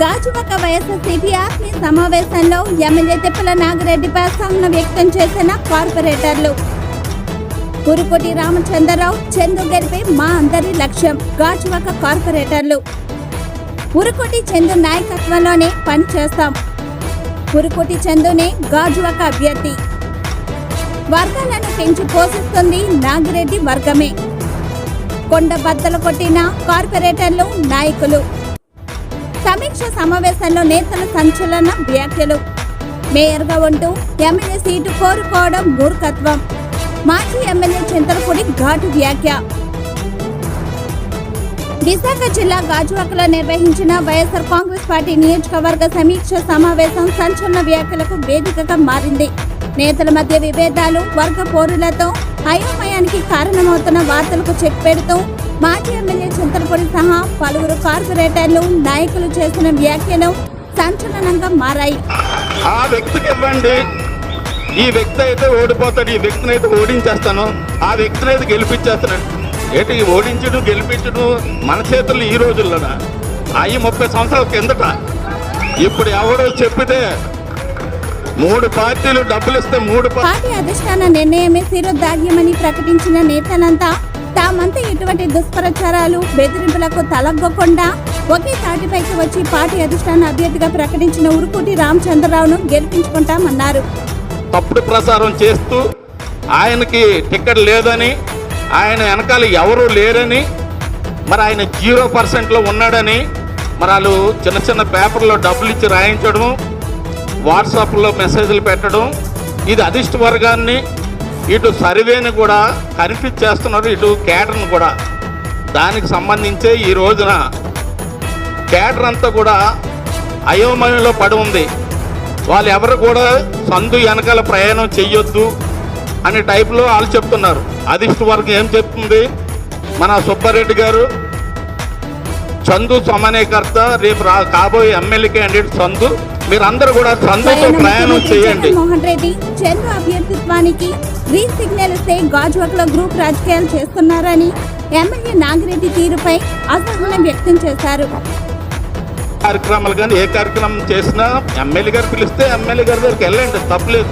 గాజువాక వైఎస్ఆర్సీపీ ఆత్మీయ సమావేశంలో ఎమ్మెల్యే తిప్పల నాగిరెడ్డిపై అసహన వ్యక్తం చేసిన కార్పొరేటర్లు. పురుకోటి రామచంద్రరావు చందు గెలిపే మా అందరి లక్ష్యం గాజువాక కార్పొరేటర్లు. పురుకోటి చందు నాయకత్వంలోనే పని చేస్తాం. చందునే గాజువాక అభ్యర్థి. వర్గాలను పెంచి పోషిస్తుంది నాగిరెడ్డి వర్గమే. కొండ బద్దలు కొట్టిన కార్పొరేటర్లు నాయకులు. సమీక్ష సమావేశంలో నేతల సంచలన వ్యాఖ్యలు. మేయర్గా ఉంటూ ఎమ్మెల్యే సీటు కోరుకోవడం మూర్ఖత్వం. మాజీ ఎమ్మెల్యే చింతలపూడి ఘాటు వ్యాఖ్య. విశాఖ జిల్లా గాజువాకలో నిర్వహించిన వైఎస్ఆర్ కాంగ్రెస్ పార్టీ నియోజకవర్గ సమీక్ష సమావేశం సంచలన వ్యాఖ్యలకు వేదికగా మారింది. నేతల మధ్య విభేదాలు వర్గ పోరులతో అయోమయానికి కారణమవుతున్న వార్తలకు చెక్ పెడుతూ మాజీ ఎమ్మెల్యే చింతలపూడి సహా పలువురు కార్పొరేటర్లు నాయకులు చేసిన వ్యాఖ్యలు సంచలనంగా మారాయి. ఆ వ్యక్తికి ఇవ్వండి. ఈ వ్యక్తి అయితే ఓడిపోతాడు ఈ వ్యక్తిని అయితే ఓడించేస్తాను. ఆ వ్యక్తిని అయితే గెలిపించేస్తాను. ఏంటి ఓడించడం గెలిపించడం మన చేతుల్లో ఈ రోజుల్లోనా? అవి ముప్పై సంవత్సరాల కిందట. ఇప్పుడు ఎవరో చెప్పితే మూడు పార్టీలు డబ్బులు ఇస్తే మూడు పార్టీ అధిష్టాన నిర్ణయమే శిరోధార్యమని ప్రకటించిన నేతలంతా తామంతా ఇటువంటి దుష్ప్రచారాలు బెదిరింపులకు తలగ్గకుండా ఒకే తాటిపైకి వచ్చి పార్టీ అధిష్టాన అభ్యర్థిగా ప్రకటించిన ఉరుకుటి రామచంద్రరావును గెలిపించుకుంటామన్నారు. తప్పుడు ప్రసారం చేస్తూ ఆయనకి టికెట్ లేదని ఆయన వెనకాల ఎవరూ లేరని మరి ఆయన జీరో పర్సెంట్లో ఉన్నాడని మరి వాళ్ళు చిన్న చిన్న పేపర్లో డబ్బులు ఇచ్చి రాయించడం వాట్సాప్లో మెసేజ్లు పెట్టడం ఇది అధిష్ట వర్గాన్ని ఇటు సర్వేని కూడా కన్ఫ్యూజ్ చేస్తున్నారు ఇటు కేటర్ను కూడా. దానికి సంబంధించే ఈ రోజున కేటర్ అంతా కూడా అయోమయంలో పడి ఉంది. వాళ్ళు ఎవరు కూడా సందు వెనకాల ప్రయాణం చెయ్యొద్దు అనే టైప్లో వాళ్ళు చెప్తున్నారు. అధిష్ట వర్గం ఏం చెప్తుంది? మన సుబ్బారెడ్డి గారు చందు సమన్వయకర్త రేపు రా కాబోయే ఎమ్మెల్యే క్యాండిడేట్ సందు మీరందరూ కూడా స్వయం ప్రయాణం చేయండి. జగన్మోహన్ రెడ్డి చంద్ర అభ్యర్థిత్వానికి గ్రీన్ సిగ్నల్ ఇస్తే గాజువాకలో గ్రూప్ రాజకీయాలు చేస్తున్నారని ఎమ్మెల్యే నాగిరెడ్డి తీరుపై అసహనం వ్యక్తం చేశారు. కార్యక్రమాలు కానీ ఏ కార్యక్రమం చేసినా ఎమ్మెల్యే గారు పిలిస్తే ఎమ్మెల్యే గారి దగ్గరికి వెళ్ళండి తప్పలేదు.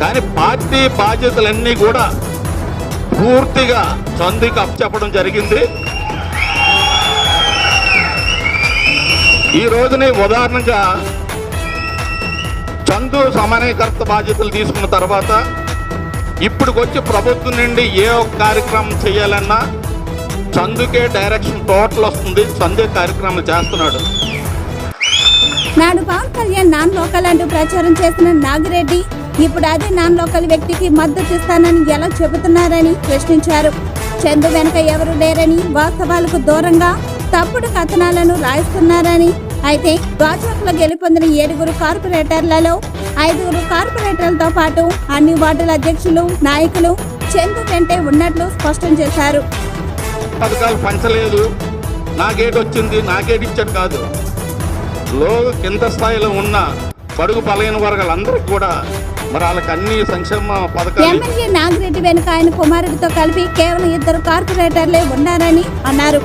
కానీ పార్టీ బాధ్యతలన్నీ కూడా పూర్తిగా చందుకి అప్పచెప్పడం జరిగింది. ఈ రోజుని ఉదాహరణగా చందు సమన్వయకర్త బాధ్యతలు తీసుకున్న తర్వాత ఇప్పటికొచ్చి ప్రభుత్వం నుండి ఏ ఒక్క కార్యక్రమం చేయాలన్నా చందుకే డైరెక్షన్ టోటల్ వస్తుంది చందే కార్యక్రమాలు చేస్తున్నాడు. నాడు పవన్ కళ్యాణ్ నాన్ లోకల్ అంటూ ప్రచారం చేసిన నాగిరెడ్డి ఇప్పుడు అదే నాన్ లోకల్ వ్యక్తికి మద్దతు ఇస్తానని ఎలా చెబుతున్నారని ప్రశ్నించారు. చందు వెనుక ఎవరు లేరని వాస్తవాలకు దూరంగా తప్పుడు కథనాలను రాయిస్తున్నారని అయితే గాజువాకలో గెలుపొందిన ఏడుగురు కార్పొరేటర్లలో ఐదుగురు కార్పొరేటర్లతో పాటు అన్ని వార్డుల అధ్యక్షులు నాయకులు చందు వెంటే ఉన్నట్లు స్పష్టం చేశారు. పథకాలు పంచలేదు. నాకేటి వచ్చింది నాకేటి కాదు. లో కింద స్థాయిలో ఉన్న బడుగు బలైన వర్గాలందరికీ కూడా మరి వాళ్ళకి అన్ని సంక్షేమ పథకాలు ఎమ్మెల్యే నాగిరెడ్డి వెనుక ఆయన కుమారుడితో కలిపి కేవలం ఇద్దరు కార్పొరేటర్లే ఉన్నారని అన్నారు.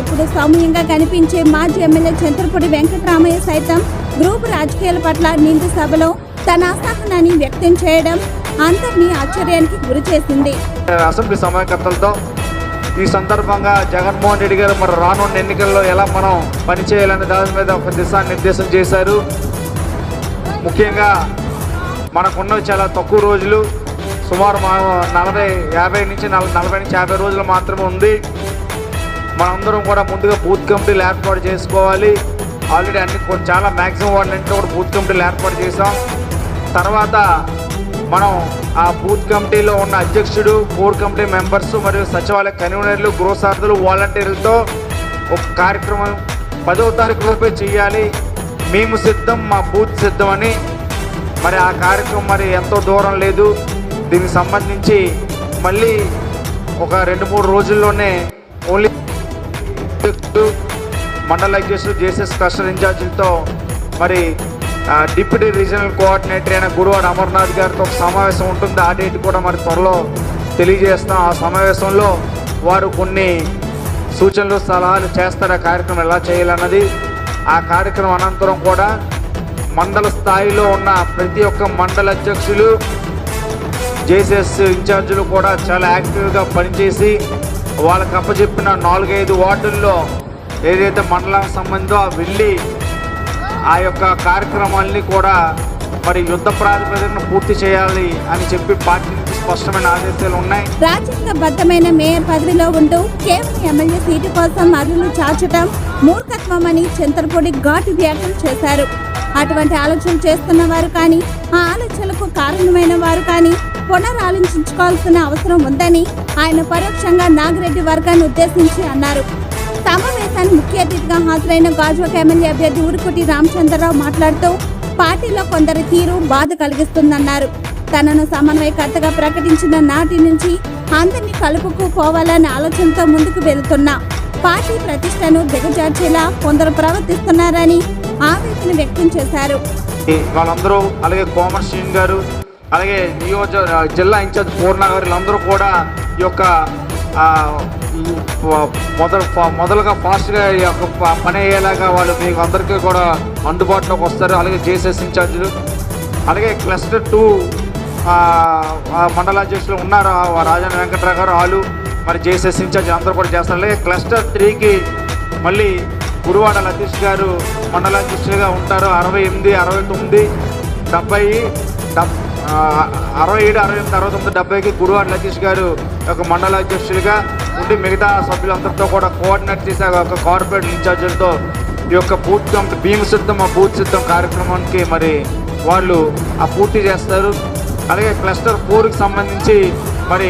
ఎప్పుడు సౌమ్యంగా కనిపించే మాజీ ఎమ్మెల్యే చంద్రపూడి వెంకటరామయ్య సైతం గ్రూపు రాజకీయాల పట్ల నిండు సభలో తన అసహనాన్ని వ్యక్తం చేయడం అందరినీ ఆశ్చర్యానికి గురి చేసింది. అసెంబ్లీ సమయకర్తలతో ఈ సందర్భంగా జగన్మోహన్ రెడ్డి గారు మరి రానున్న ఎన్నికల్లో ఎలా మనం పనిచేయాలనే దాని మీద ఒక దిశానిర్దేశం చేశారు. ముఖ్యంగా మనకున్నవి చాలా తక్కువ రోజులు సుమారు నలభై యాభై నుంచి నలభై నుంచి యాభై రోజులు మాత్రమే ఉంది. మనందరం కూడా ముందుగా బూత్ కమిటీలు ఏర్పాటు చేసుకోవాలి. ఆల్రెడీ అన్ని చాలా మ్యాక్సిమం వాటిలో కూడా బూత్ కమిటీలు ఏర్పాటు చేసాం తర్వాత మనం ఆ బూత్ కమిటీలో ఉన్న అధ్యక్షుడు కోర్ కమిటీ మెంబర్స్ మరియు సచివాలయ కన్వీనర్లు గృహసార్థులు వాలంటీర్లతో ఒక కార్యక్రమం పదవ తారీఖు లోపే చేయాలి. మేము సిద్ధం మా బూత్ సిద్ధం అని మరి ఆ కార్యక్రమం మరి ఎంతో దూరం లేదు. దీనికి సంబంధించి మళ్ళీ ఒక రెండు మూడు రోజుల్లోనే ఓన్లీ మండల అధ్యక్షుడు జేసెస్ క్లస్టర్ ఇన్ఛార్జీలతో మరి డిప్యూటీ రీజనల్ కోఆర్డినేటర్ అయిన గురువాడ అమర్నాథ్ గారితో ఒక సమావేశం ఉంటుంది. ఆ డేట్ కూడా మరి త్వరలో తెలియజేస్తాం. ఆ సమావేశంలో వారు కొన్ని సూచనలు సలహాలు చేస్తారు. ఆ కార్యక్రమం ఎలా చేయాలన్నది. ఆ కార్యక్రమం అనంతరం కూడా మండల స్థాయిలో ఉన్న ప్రతి ఒక్క మండల అధ్యక్షులు జేసీఎస్ ఇన్ఛార్జీలు కూడా చాలా యాక్టివ్గా పనిచేసి వాళ్ళకి అప్పచెప్పిన నాలుగైదు వార్డుల్లో ఏదైతే మండలానికి సంబంధిందో ఆ వెళ్ళి ఆ యొక్క కార్యక్రమాల్ని కూడా మరి యుద్ధ ప్రాతిపదికను పూర్తి చేయాలి అని చెప్పి పార్టీ స్పష్టమైన ఆదేశాలు ఉన్నాయి. రాజ్యాంగబద్ధమైన మేయర్ పదవిలో ఉంటూ కేవలం ఎమ్మెల్యే సీటు కోసం అరులు చాచటం మూర్ఖత్వమని చింతలపూడి ఘాటు వ్యాఖ్యలు చేశారు. అటువంటి ఆలోచనలు చేస్తున్న వారు కానీ ఆ ఆలోచనలకు కారణమైన వారు కానీ పునరాలోచించుకోవాల్సిన అవసరం ఉందని ఆయన పరోక్షంగా నాగిరెడ్డి వర్గాన్ని ఉద్దేశించి అన్నారు. సమావేశానికి ముఖ్య అతిథిగా హాజరైన గాజువాక ఎమ్మెల్యే అభ్యర్థి ఉరుకుటి రామచంద్రరావు మాట్లాడుతూ పార్టీలో కొందరి తీరు బాధ కలిగిస్తుందన్నారు. తనను సమన్వయకర్తగా ప్రకటించిన నాటి నుంచి అందరినీ కలుపుకు పోవాలనే ఆలోచనతో ముందుకు వెళుతున్నా పార్టీ ప్రతిష్టను దిగజార్చేలా కొందరు ప్రవర్తిస్తున్నారని ఆవేదన వ్యక్తం చేశారు. వాళ్ళందరూ అలాగే కోమర్ సింగ్ గారు అలాగే నియోజక జిల్లా ఇన్ఛార్జ్ పూర్ణ గారు వీళ్ళందరూ కూడా ఈ యొక్క మొదలు మొదలుగా ఫాస్ట్గా ఈ యొక్క పని అయ్యేలాగా వాళ్ళు మీకు అందరికీ కూడా అందుబాటులోకి వస్తారు. అలాగే జేసెస్ ఇన్ఛార్జీలు అలాగే క్లస్టర్ టూ మండలాధ్యక్షులు ఉన్నారు. ఆ వెంకట్రావు గారు వాళ్ళు మరి జేసీఎస్ ఇన్ఛార్జ్ అందరూ కూడా చేస్తారు క్లస్టర్ త్రీకి మళ్ళీ గురువాడ లతీష్ గారు మండలాధ్యక్షులుగా ఉంటారు. అరవై ఎనిమిది అరవై తొమ్మిది డెబ్బై అరవై ఏడు అరవై ఎనిమిది అరవై తొమ్మిది డెబ్బైకి గురువాడ లతీష్ గారు ఒక మండలాధ్యక్షులుగా ఉండి మిగతా సభ్యులందరితో కూడా కోఆర్డినేట్ చేసే ఒక కార్పొరేట్ ఇన్ఛార్జీలతో ఈ యొక్క పూర్తి భీమసిద్ధం భీమ సిద్ధం ఆ పూర్తి సిద్ధం కార్యక్రమానికి మరి వాళ్ళు ఆ పూర్తి చేస్తారు. అలాగే క్లస్టర్ ఫోర్కి సంబంధించి మరి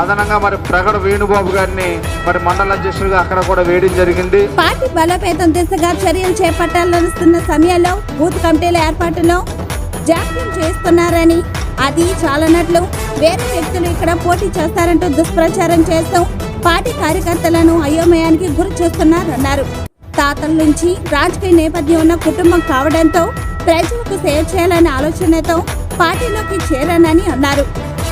అదనంగా మరి ప్రగడ వేణుబాబు గారిని మరి మండల అధ్యక్షుడిగా అక్కడ కూడా వేయడం జరిగింది. పార్టీ బలోపేతం దిశగా చర్యలు చేపట్టాలనుస్తున్న సమయంలో బూత్ కమిటీల ఏర్పాటులో జాప్యం చేస్తున్నారని అది చాలనట్లు వేరే వ్యక్తులు ఇక్కడ పోటీ చేస్తారంటూ దుష్ప్రచారం చేస్తూ పార్టీ కార్యకర్తలను అయోమయానికి గురి చేస్తున్నారన్నారు. తాతల నుంచి రాజకీయ నేపథ్యం ఉన్న కుటుంబం కావడంతో ప్రజలకు సేవ చేయాలనే ఆలోచనతో పార్టీలోకి చేరానని అన్నారు.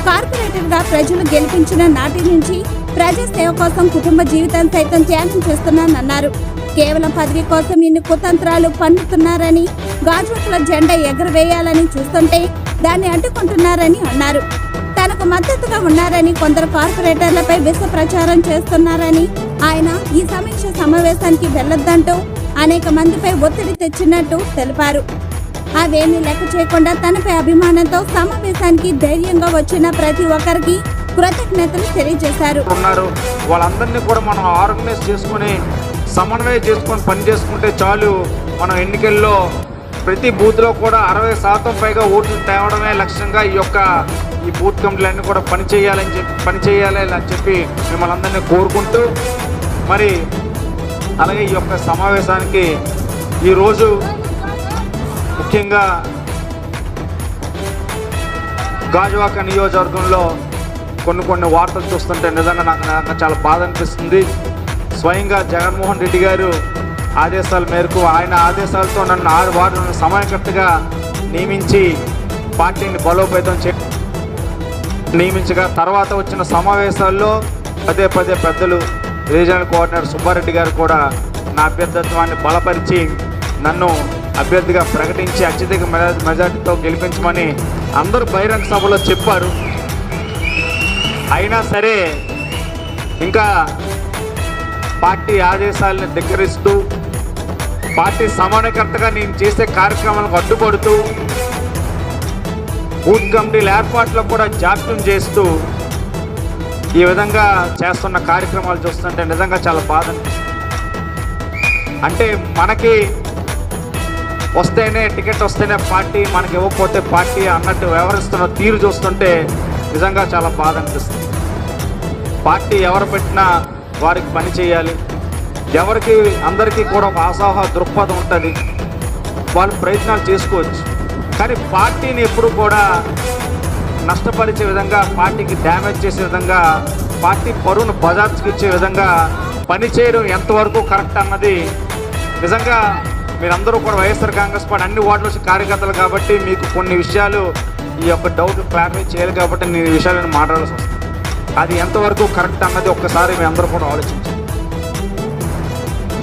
కార్పొరేటర్గా ప్రజలు గెలిపించిన నాటి నుంచి ప్రజా సేవ కోసం కుటుంబ జీవితం సైతం త్యాగం చేస్తున్నానన్నారు. కేవలం పదవి కోసం ఇన్ని కుతంత్రాలు పండుతున్నారని గాజువాకలో జెండా ఎగరవేయాలని చూస్తుంటే దాన్ని అడ్డుకుంటున్నారని అన్నారు. తనకు మద్దతుగా ఉన్నారని కొందరు కార్పొరేటర్లపై విష ప్రచారం చేస్తున్నారని ఆయన ఈ సమీక్ష సమావేశానికి వెళ్ళొద్దంటూ అనేక మందిపై ఒత్తిడి తెచ్చినట్టు తెలిపారు. అవేమీ లెక్క చేయకుండా తనపై అభిమానంతో సమావేశానికి ధైర్యంగా వచ్చిన ప్రతి ఒక్కరికి కృతజ్ఞతలు తెలియజేశారు. ఉన్నారు. వాళ్ళందరినీ కూడా మనం ఆర్గనైజ్ చేసుకొని సమన్వయం చేసుకొని పని చేసుకుంటే చాలు. మనం ఎన్నికల్లో ప్రతి బూత్లో కూడా అరవై శాతం పైగా ఓట్లు తేవడమే లక్ష్యంగా ఈ యొక్క ఈ బూత్ కమిటీలన్నీ కూడా పని చేయాలని చెప్పి పనిచేయాలి అని చెప్పి మిమ్మల్ని అందరినీ కోరుకుంటూ మరి అలాగే ఈ యొక్క సమావేశానికి ఈరోజు ముఖ్యంగా గాజువాక నియోజకవర్గంలో కొన్ని కొన్ని వార్తలు చూస్తుంటే నిజంగా నాకు నాకు చాలా బాధ అనిపిస్తుంది. స్వయంగా జగన్మోహన్ రెడ్డి గారు ఆదేశాల మేరకు ఆయన ఆదేశాలతో నన్ను ఆరు వారు నన్ను సమయకర్తగా నియమించి పార్టీని బలోపేతం చే నియమించగా తర్వాత వచ్చిన సమావేశాల్లో పదే పదే పెద్దలు రీజనల్ కోఆర్డినేటర్ సుబ్బారెడ్డి గారు కూడా నా అభ్యర్థత్వాన్ని బలపరిచి నన్ను అభ్యర్థిగా ప్రకటించి అత్యధిక మెజార్టీతో గెలిపించమని అందరూ బహిరంగ సభలో చెప్పారు. అయినా సరే ఇంకా పార్టీ ఆదేశాలను ధిక్కరిస్తూ పార్టీ సమన్వయకర్తగా నేను చేసే కార్యక్రమాలకు అడ్డుపడుతూ బూత్ కమిటీల ఏర్పాట్లో కూడా జాప్యం చేస్తూ ఈ విధంగా చేస్తున్న కార్యక్రమాలు చూస్తుంటే నిజంగా చాలా బాధ అనిపిస్తుంది. అంటే మనకి వస్తేనే టికెట్ వస్తేనే పార్టీ మనకి ఇవ్వకపోతే పార్టీ అన్నట్టు వ్యవహరిస్తున్న తీరు చూస్తుంటే నిజంగా చాలా బాధ అనిపిస్తుంది. పార్టీ ఎవరు పెట్టినా వారికి పని చేయాలి. ఎవరికి అందరికీ కూడా ఒక ఆసాహ దృక్పథం ఉంటుంది. వాళ్ళు ప్రయత్నాలు చేసుకోవచ్చు. కానీ పార్టీని ఎప్పుడు కూడా నష్టపరిచే విధంగా పార్టీకి డ్యామేజ్ చేసే విధంగా పార్టీ పరువును బజార్చుకిచ్చే విధంగా పనిచేయడం ఎంతవరకు కరెక్ట్ అన్నది నిజంగా మీరందరూ కూడా వైఎస్ఆర్ కాంగ్రెస్ పార్టీ అన్ని వార్డుల నుంచి కార్యకర్తలు కాబట్టి మీకు కొన్ని విషయాలు ఈ యొక్క డౌట్ క్లారిఫై చేయాలి కాబట్టి నేను ఈ విషయాలను మాట్లాడాల్సి వస్తుంది. అది ఎంతవరకు కరెక్ట్ అన్నది ఒక్కసారి మీ అందరూ కూడా ఆలోచించండి.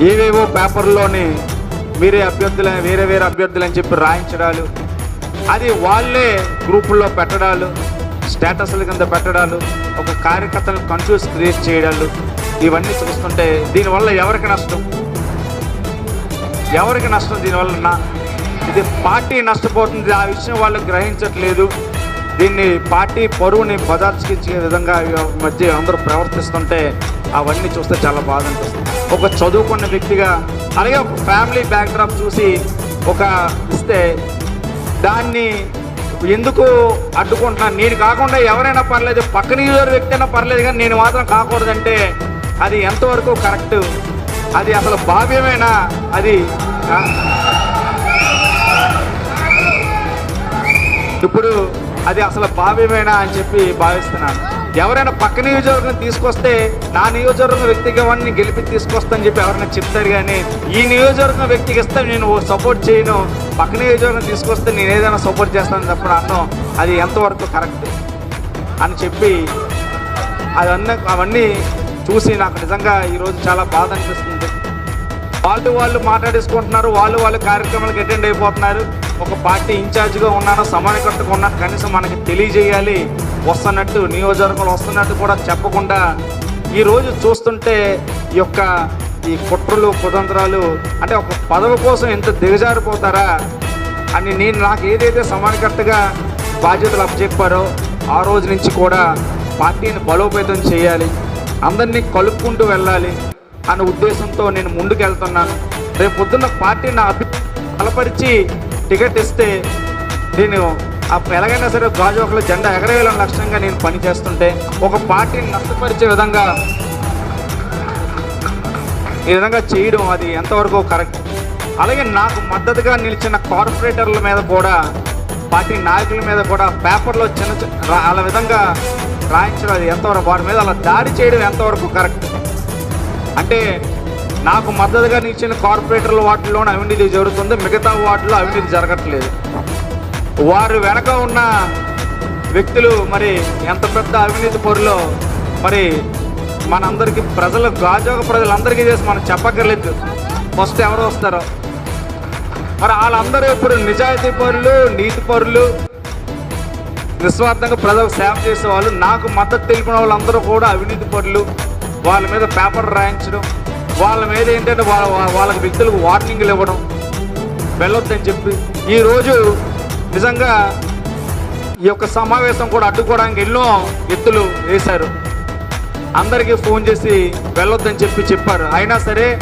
ఏవేవో పేపర్లోని మీరే అభ్యర్థులు వేరే వేరే అభ్యర్థులు అని చెప్పి రాయించడాలు అది వాళ్ళే గ్రూపుల్లో పెట్టడాలు స్టేటస్ల కింద పెట్టడాలు ఒక కార్యకర్తలను కన్ఫ్యూజ్ క్రియేట్ చేయడాలు ఇవన్నీ చూస్తుంటే దీనివల్ల ఎవరికి నష్టం? ఎవరికి నష్టం దీనివల్ల ఇది పార్టీ నష్టపోతుంది ఆ విషయం వాళ్ళు గ్రహించట్లేదు. దీన్ని పార్టీ పరువుని బదార్చిచ్చే విధంగా మధ్య అందరూ ప్రవర్తిస్తుంటే అవన్నీ చూస్తే చాలా బాధ అనిపిస్తుంది. ఒక చదువుకున్న వ్యక్తిగా అలాగే ఒక ఫ్యామిలీ బ్యాక్డ్రాప్ చూసి ఒక ఇస్తే దాన్ని ఎందుకు అడ్డుకుంటున్నాను నేను కాకుండా ఎవరైనా పర్లేదు పక్కన నియోజక వ్యక్తి అయినా పర్లేదు కానీ నేను మాత్రం కాకూడదంటే అది ఎంతవరకు కరెక్ట్? అది అసలు భావ్యమేనా? అది ఇప్పుడు అది అసలు భావ్యమేనా అని చెప్పి భావిస్తున్నాను. ఎవరైనా పక్క నియోజకవర్గం తీసుకొస్తే నా నియోజకవర్గం వ్యక్తిగతవాడిని గెలిపి తీసుకొస్తాను చెప్పి ఎవరైనా చెప్తారు కానీ ఈ నియోజకవర్గం వ్యక్తికి ఇస్తే నేను సపోర్ట్ చేయను. పక్క నియోజకవర్గం తీసుకొస్తే నేను ఏదైనా సపోర్ట్ చేస్తానని చెప్పడం అన్నం అది ఎంతవరకు కరెక్ట్ అని చెప్పి అవన్నీ అవన్నీ చూసి నాకు నిజంగా ఈరోజు చాలా బాధ అనిపిస్తుంది. వాళ్ళు వాళ్ళు మాట్లాడేసుకుంటున్నారు వాళ్ళు వాళ్ళు కార్యక్రమాలకు అటెండ్ అయిపోతున్నారు. ఒక పార్టీ ఇన్ఛార్జ్గా ఉన్నాను సమానకర్తగా ఉన్నాను కనీసం మనకి తెలియజేయాలి. వస్తున్నట్టు నియోజకవర్గంలో వస్తున్నట్టు కూడా చెప్పకుండా ఈరోజు చూస్తుంటే ఈ యొక్క ఈ కుట్రలు కుతంత్రాలు అంటే ఒక పదవి కోసం ఎంత దిగజారిపోతారా అని నేను నాకు ఏదైతే సమానకర్తగా బాధ్యతలు అప్పచెప్పారో ఆ రోజు నుంచి కూడా పార్టీని బలోపేతం చేయాలి. అందరినీ కలుపుకుంటూ వెళ్ళాలి అనే ఉద్దేశంతో నేను ముందుకు వెళ్తున్నాను రేపు పొద్దున్న పార్టీ నా అభి బలపరిచి టికెట్ ఇస్తే నేను ఎలాగైనా సరే గాజువాకలో జెండా ఎగరేయాలని లక్ష్యంగా నేను పనిచేస్తుంటే ఒక పార్టీని నష్టపరిచే విధంగా ఈ విధంగా చేయడం అది ఎంతవరకు కరెక్ట్? అలాగే నాకు మద్దతుగా నిలిచిన కార్పొరేటర్ల మీద కూడా పార్టీ నాయకుల మీద కూడా పేపర్లో చిన్న చిన్న వాళ్ళ విధంగా రాయించడం అది ఎంతవరకు? వారి మీద అలా దాడి చేయడం ఎంతవరకు కరెక్ట్ అంటే నాకు మద్దతుగా నిలిచిన కార్పొరేటర్ల వాటిలోనే అవినీతి జరుగుతుంది మిగతా వాటిలో అవినీతి జరగట్లేదు. వారు వెనక ఉన్న వ్యక్తులు మరి ఎంత పెద్ద అవినీతి పొరిలో మరి మనందరికీ ప్రజలు గాజోగ ప్రజలందరికీ చేసి మనం చెప్పక్కర్లేదు. ఫస్ట్ ఎవరు వస్తారో? మరి వాళ్ళందరూ ఇప్పుడు నిజాయితీ పరులు నీతి పరులు నిస్వార్థంగా ప్రజలకు సేవ చేసేవాళ్ళు నాకు మద్దతు తెలిపిన వాళ్ళందరూ కూడా అవినీతి పనులు వాళ్ళ మీద పేపర్ రాయించడం వాళ్ళ మీద ఏంటంటే వాళ్ళ వాళ్ళ- వాళ్ళకి వ్యక్తులకు వార్నింగ్లు ఇవ్వడం. వెళ్ళొద్దని చెప్పి ఈరోజు నిజంగా ఈ యొక్క సమావేశం కూడా అడ్డుకోవడానికి ఎన్నో ఎత్తులు వేశారు. అందరికీ ఫోన్ చేసి వెళ్ళొద్దని చెప్పి చెప్పారు. అయినా సరే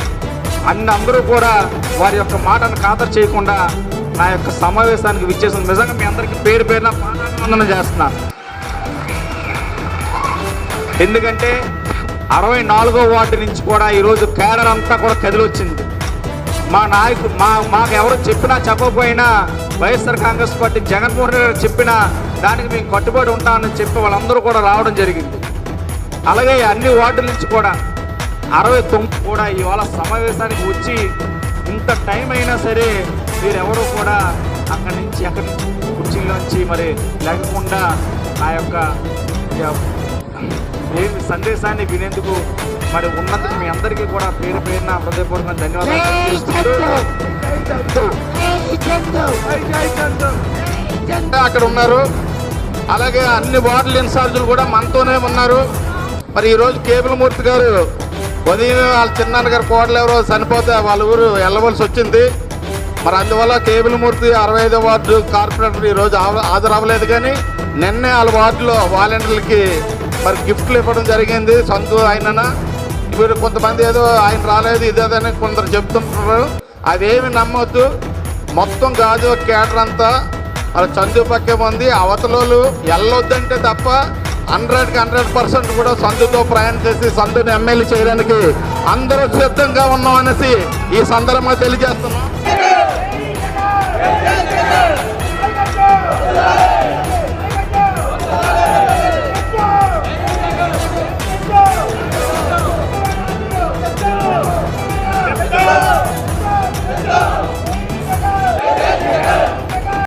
అన్ని అందరూ కూడా వారి యొక్క మాటను ఖాతరు చేయకుండా నా యొక్క సమావేశానికి విచ్చేసింది నిజంగా మీ అందరికీ పేరు పేరున పాదాభివందనం చేస్తున్నాను ఎందుకంటే అరవై నాలుగో వార్డు నుంచి కూడా ఈరోజు కేడర్ అంతా కూడా కదిలొచ్చింది. మా నాయకుడు మా మాకు ఎవరు చెప్పినా చెప్పకపోయినా వైఎస్ఆర్ కాంగ్రెస్ పార్టీ జగన్మోహన్ రెడ్డి చెప్పినా దానికి మేము కట్టుబడి ఉంటామని చెప్పి వాళ్ళందరూ కూడా రావడం జరిగింది. అలాగే అన్ని వార్డుల నుంచి కూడా అరవై తొమ్మిది కూడా ఇవాళ సమావేశానికి వచ్చి ఇంత టైం అయినా సరే మీరెవరూ కూడా అక్కడి నుంచి అక్కడి కుర్చీలోంచి మరి లేకుండా నా యొక్క ఏమి సందేశాన్ని వినేందుకు మరి ఉన్నందుకు మీ అందరికీ కూడా పేరు పేరున హృదయపూర్వక ధన్యవాదాలు అక్కడ ఉన్నారు. అలాగే అన్ని వార్డుల ఇన్ఛార్జీలు కూడా మనతోనే ఉన్నారు. మరి ఈరోజు కేబుల్ మూర్తి గారు ఉదయం వాళ్ళ చిన్నాన్న గారు కోడలు ఎవరో చనిపోతే వాళ్ళ ఊరు వెళ్ళవలసి వచ్చింది. మరి అందువల్ల కేబుల్ మూర్తి అరవై ఐదో వార్డు కార్పొరేటర్ ఈరోజు హాజరవ్వలేదు కానీ నిన్నే వాళ్ళ వార్డులో వాలంటీర్లకి మరి గిఫ్ట్లు ఇవ్వడం జరిగింది. సొంత ఆయన ఇప్పుడు కొంతమంది ఏదో ఆయన రాలేదు ఇదేదని కొందరు చెప్తుంటారు. అదేమి నమ్మొద్దు. మొత్తం గాజు కేటర్ అంతా మరి చందు పక్కే ఉంది. అవతలోళ్ళు వెళ్ళొద్దంటే తప్ప హండ్రెడ్కి హండ్రెడ్ పర్సెంట్ కూడా సందుతో ప్రయాణం చేసి సందుని ఎమ్మెల్యే చేయడానికి అందరూ సిద్ధంగా ఉన్నాం అనేసి ఈ సందర్భంగా తెలియజేస్తున్నాం. Let's go!